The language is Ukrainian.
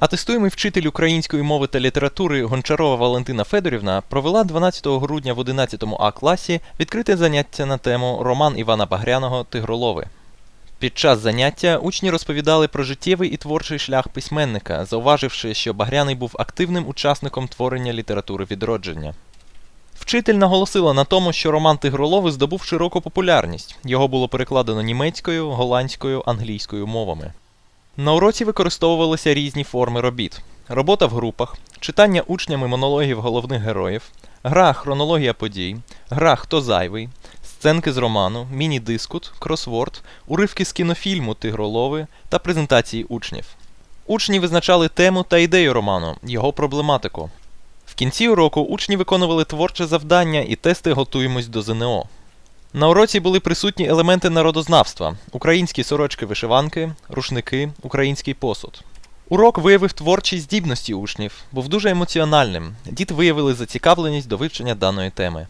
Атестуємий вчитель української мови та літератури Гончарова Валентина Федорівна провела 12 грудня в 11 А класі відкрите заняття на тему Роман Івана Багряного Тигролови. Під час заняття учні розповідали про життєвий і творчий шлях письменника, зауваживши, що Багряний був активним учасником творення літератури відродження. Вчитель наголосила на тому, що роман Тигролови здобув широку популярність. Його було перекладено німецькою, голландською, англійською мовами. На уроці використовувалися різні форми робіт: робота в групах, читання учнями монологів головних героїв, гра хронологія подій, гра Хто зайвий, сценки з роману, міні-дискут, кросворд, уривки з кінофільму Тигролови та презентації учнів. Учні визначали тему та ідею роману, його проблематику. В кінці уроку учні виконували творче завдання і тести готуємось до ЗНО. На уроці були присутні елементи народознавства: українські сорочки вишиванки, рушники, український посуд. Урок виявив творчі здібності учнів, був дуже емоціональним. Діти виявили зацікавленість до вивчення даної теми.